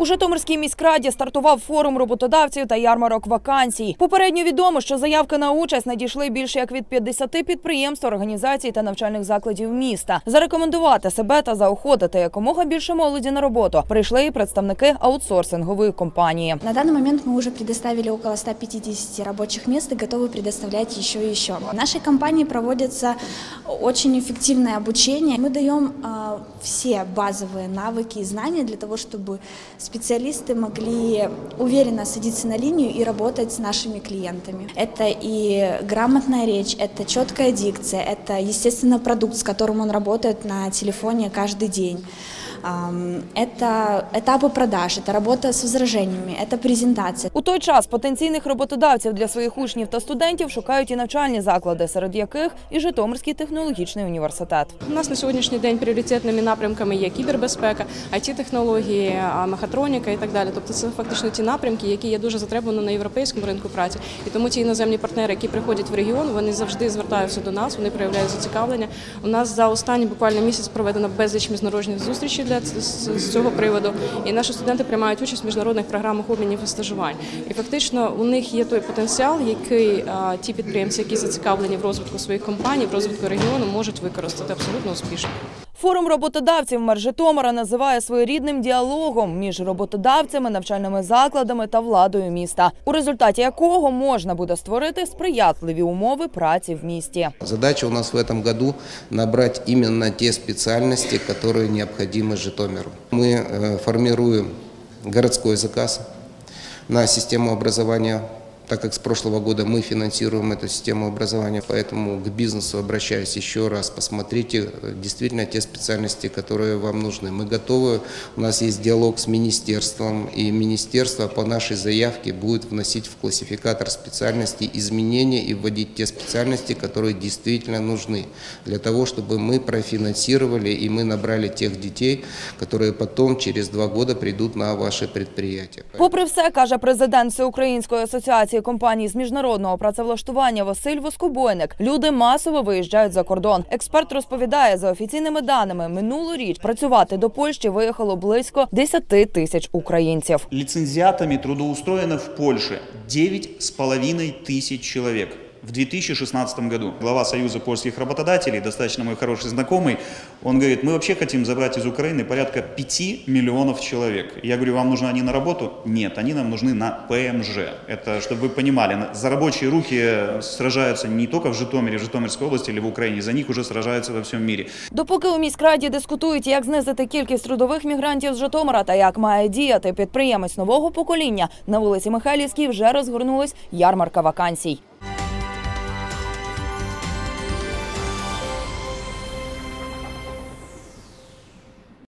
У Житомирській міськраді стартував форум роботодавців та ярмарок вакансій. Попередньо відомо, що заявки на участь надійшли більше як від 50 підприємств, організацій та навчальних закладів міста. Зарекомендувати себе та заохотити якомога більше молоді на роботу прийшли і представники аутсорсингової компанії. На данный момент мы уже предоставили около 150 рабочих мест и готовы предоставлять еще и еще. В нашей компании проводится очень эффективное обучение. Мы даем а, все базовые навыки и знания для того, чтобы специалисты могли уверенно садиться на линию и работать с нашими клиентами. Это и грамотная речь, это четкая дикция, это, естественно, продукт, с которым он работает на телефоне каждый день. Ам, Это этапы продаж, это работа с возражениями, это презентация. У той час потенційних роботодавців для своїх учнів та студентів шукають і навчальні заклади, серед яких і Житомирський технологічний університет. У нас на сьогоднішній день пріоритетними напрямками є кібербезпека, it технології мехатроніка і так далі. Тобто це фактично ті напрямки, які є дуже затребувані на європейському ринку праці. І тому ті іноземні партнери, які приходять в регіон, вони завжди звертаються до нас, вони проявляють зацікавлення. У нас за останній буквально місяць проведено безліч міжнародних зустрічей для з з цього приводу. І наші студенти приймають участь в міжнародних програмах обмінів і стажувань. І фактично у них є той потенціал, який ті підприємці, які зацікавлені в розвитку своїх компаній, в розвитку регіону, можуть використати абсолютно успішно. Форум роботодавців мер Житомира називає своєрідним діалогом між роботодавцями, навчальними закладами та владою міста, у результаті якого можна буде створити сприятливі умови праці в місті. Задача у нас в этом году набрать именно те специальности, которые необходимы Житомиру. Мы э, формируем городской заказ на систему образования, так как с прошлого года мы финансируем эту систему образования, поэтому к бизнесу обращаюсь еще раз, посмотрите э, действительно те специальности, которые вам нужны. Мы готовы, у нас есть диалог с министерством, и министерство по нашей заявке будет вносить в классификатор специальностей изменения и вводить те специальности, которые действительно нужны, для того, чтобы мы профинансировали и мы набрали тех детей, которые потом через два года придут на ваши предприятия. Попри все, каже президент Всеукраїнської асоціації компаній з міжнародного працевлаштування Василь Воскобойник, люди масово виїжджають за кордон. Експерт розповідає, за офіційними даними, минулоріч працювати до Польщі виїхало близько 10 тисяч українців. Ліцензіатами трудоустроєно в Польше 9,5 тисяч человек в 2016 году. Глава Союза польских работодателей, достаточно мой хороший знакомый, он говорит, мы вообще хотим забрать из Украины порядка 5 миллионов человек. Я говорю, вам нужны они на работу? Нет, они нам нужны на ПМЖ. Это, чтобы вы понимали, на- за рабочие руки сражаются не только в Житомире, в Житомирской области или в Украине, за них уже сражаются во всем мире. Допоки у міськраді дискутують, як знизити кількість трудових мігрантів з Житомира та як має діяти підприємець нового покоління, на вулиці Михайлівській вже розгорнулась ярмарка вакансій.